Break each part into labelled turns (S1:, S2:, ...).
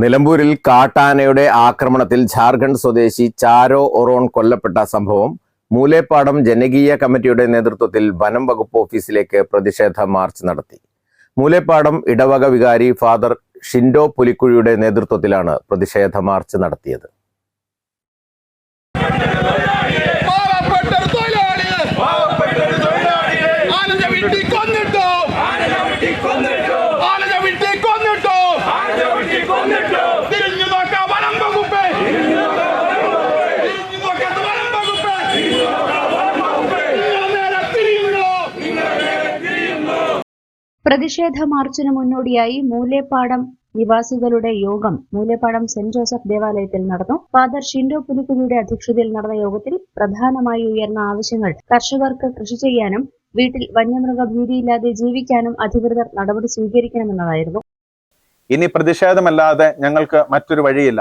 S1: നിലമ്പൂരിൽ കാട്ടാനയുടെ ആക്രമണത്തിൽ ജാർഖണ്ഡ് സ്വദേശി ചാരോ ഒറോൺ കൊല്ലപ്പെട്ട സംഭവം. മൂലേപ്പാടം ജനകീയ കമ്മിറ്റിയുടെ നേതൃത്വത്തിൽ വനം വകുപ്പ് ഓഫീസിലേക്ക് പ്രതിഷേധ മാർച്ച് നടത്തി. മൂലേപ്പാടം ഇടവക വികാരി ഫാദർ ഷിൻഡോ പുലിക്കുഴിയുടെ നേതൃത്വത്തിലാണ് പ്രതിഷേധ മാർച്ച് നടത്തിയത്.
S2: പ്രതിഷേധ മാർച്ചിന് മുന്നോടിയായി മൂലേപ്പാടം നിവാസികളുടെ യോഗം മൂലേപ്പാടം സെന്റ് ജോസഫ് ദേവാലയത്തിൽ നടന്നു. ഫാദർ ഷിൻഡോ പുലിക്കുലിയുടെ അധ്യക്ഷതയിൽ നടന്ന യോഗത്തിൽ പ്രധാനമായി ഉയർന്ന ആവശ്യങ്ങൾ കർഷകർക്ക് കൃഷി ചെയ്യാനും വീട്ടിൽ വന്യമൃഗ ഭീതിയില്ലാതെ ജീവിക്കാനും അധികൃതർ നടപടി സ്വീകരിക്കണമെന്നതായിരുന്നു.
S3: ഇനി പ്രതിഷേധമല്ലാതെ ഞങ്ങൾക്ക് മറ്റൊരു വഴിയില്ല.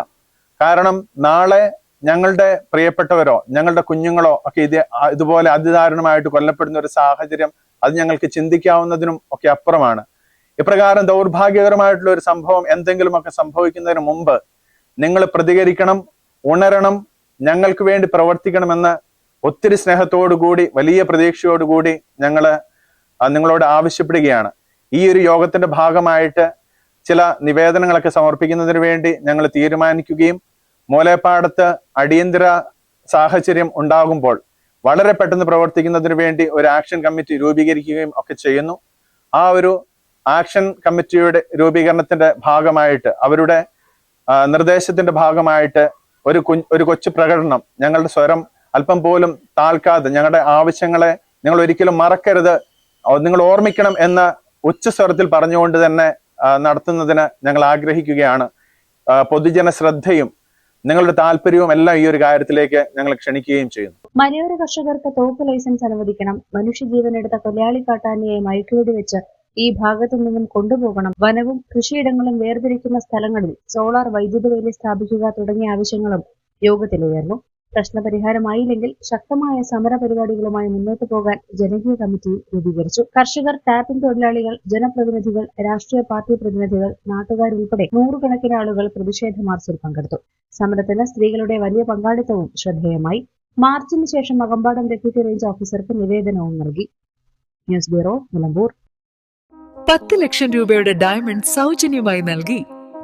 S3: കാരണം നാളെ ഞങ്ങളുടെ പ്രിയപ്പെട്ടവരോ ഞങ്ങളുടെ കുഞ്ഞുങ്ങളോ ഒക്കെ ഇത് ഇതുപോലെ അതിദാരുണമായിട്ട് കൊല്ലപ്പെടുന്ന ഒരു സാഹചര്യം അത് ഞങ്ങൾക്ക് ചിന്തിക്കാവുന്നതിനും ഒക്കെ അപ്പുറമാണ്. ഇപ്രകാരം ദൗർഭാഗ്യകരമായിട്ടുള്ള ഒരു സംഭവം എന്തെങ്കിലുമൊക്കെ സംഭവിക്കുന്നതിന് മുമ്പ് നിങ്ങൾ പ്രതികരിക്കണം ഉണരണം ഞങ്ങൾക്ക് വേണ്ടി പ്രവർത്തിക്കണമെന്ന് ഒത്തിരി സ്നേഹത്തോടുകൂടി വലിയ പ്രതീക്ഷയോടുകൂടി ഞങ്ങൾ നിങ്ങളോട് ആവശ്യപ്പെടുകയാണ്. ഈ ഒരു യോഗത്തിന്റെ ഭാഗമായിട്ട് ചില നിവേദനങ്ങളൊക്കെ സമർപ്പിക്കുന്നതിന് വേണ്ടി ഞങ്ങൾ തീരുമാനിക്കുകയും മൂലേപ്പാടത്ത് അടിയന്തര സാഹചര്യം ഉണ്ടാകുമ്പോൾ വളരെ പെട്ടെന്ന് പ്രവർത്തിക്കുന്നതിന് വേണ്ടി ഒരു ആക്ഷൻ കമ്മിറ്റി രൂപീകരിക്കുകയും ഒക്കെ ചെയ്യുന്നു. ആ ഒരു ആക്ഷൻ കമ്മിറ്റിയുടെ രൂപീകരണത്തിന്റെ ഭാഗമായിട്ട് അവരുടെ നിർദ്ദേശത്തിന്റെ ഭാഗമായിട്ട് ഒരു കുഞ്ഞ് ഒരു കൊച്ചു പ്രകടനം ഞങ്ങളുടെ സ്വരം അല്പം പോലും താൽക്കാതെ ഞങ്ങളുടെ ആവശ്യങ്ങളെ നിങ്ങൾ ഒരിക്കലും മറക്കരുത് നിങ്ങൾ ഓർമ്മിക്കണം എന്ന ഉച്ചസ്വരത്തിൽ പറഞ്ഞുകൊണ്ട് തന്നെ നടത്തുന്നതിന് ഞങ്ങൾ ആഗ്രഹിക്കുകയാണ്. പൊതുജന ശ്രദ്ധയും നിങ്ങളുടെ താല്പര്യവും എല്ലാം ഈ ഒരു കാര്യത്തിലേക്ക് ഞങ്ങൾ ക്ഷണിക്കുകയും ചെയ്യുന്നു.
S2: മലയോര കർഷകർക്ക് തോക്ക് ലൈസൻസ് അനുവദിക്കണം. മനുഷ്യജീവനെടുത്ത കൊലയാളി കാട്ടാനയെ മയക്കുവെടി വെച്ച് ഈ ഭാഗത്തു നിന്നും കൊണ്ടുപോകണം. വനവും കൃഷിയിടങ്ങളും വേർതിരിക്കുന്ന സ്ഥലങ്ങളിൽ സോളാർ വൈദ്യുതി വേലി സ്ഥാപിക്കുക തുടങ്ങിയ ആവശ്യങ്ങളും യോഗത്തിൽ ഉയർന്നു പ്രശ്നപരിഹാരമായില്ലെങ്കിൽ ശക്തമായ സമര പരിപാടികളുമായി മുന്നോട്ടു പോകാൻ ജനകീയ കമ്മിറ്റി രൂപീകരിച്ചു. കർഷകർ ടാപ്പിംഗ് തൊഴിലാളികൾ ജനപ്രതിനിധികൾ രാഷ്ട്രീയ പാർട്ടി പ്രതിനിധികൾ നാട്ടുകാരുൾപ്പെടെ നൂറുകണക്കിന് ആളുകൾ പ്രതിഷേധ മാർച്ചിൽ പങ്കെടുത്തു. സമരത്തിന് സ്ത്രീകളുടെ വലിയ പങ്കാളിത്തവും ശ്രദ്ധേയമായി. മാർച്ചിന് ശേഷം അകമ്പാടം ഡെപ്യൂട്ടി റേഞ്ച് ഓഫീസർക്ക് നിവേദനവും നൽകി. News bureau Nilambur.
S4: പത്ത് ലക്ഷം രൂപയുടെ ഡയമണ്ട് സൗജന്യമായി നൽകി